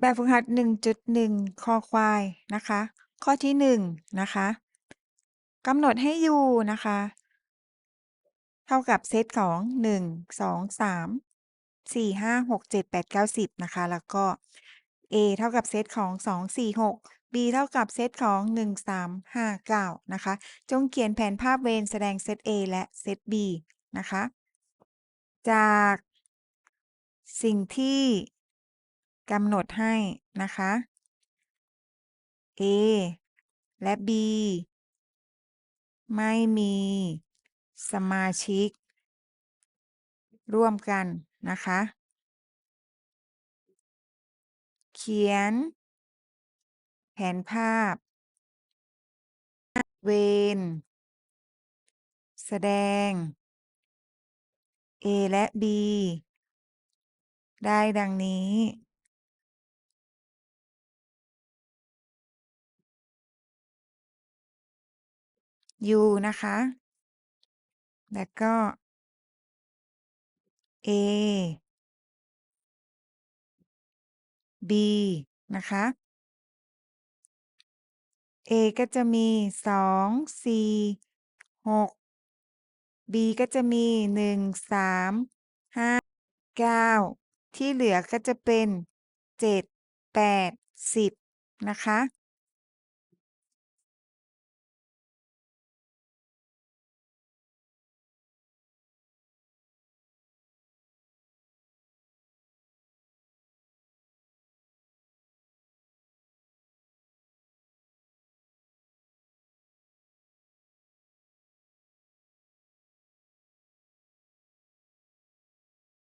แบบฝึกหัด 1.1 คอควายนะคะ ข้อที่ 1 นะคะกำหนดให้ u นะคะ เท่ากับเซตของ 1 2 3 4 5 6 7 8 9 10 นะคะ แล้วก็ a เท่ากับเซตของ 2 4 6 b เท่ากับเซตของ 1 3 5 9 นะคะ จงเขียนแผนภาพเวรแสดงเซต A และเซต B นะคะ จากสิ่งที่ กำหนดให้นะคะ A และ B ไม่มีสมาชิก ร่วมกันนะคะ เขียน แผนภาพ เวรแสดง A และ B ได้ดังนี้ u นะคะ แล้วก็ a b นะคะ a ก็จะมี 2 4 6 b ก็จะมี 1 3 5 9 ที่เหลือก็จะเป็น 7 8 10 นะคะ